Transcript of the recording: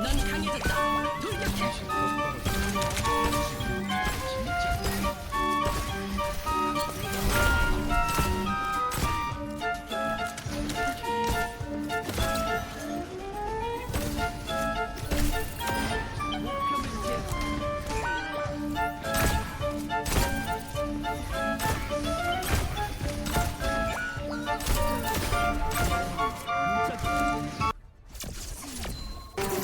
넌 강해졌다. 돌격해.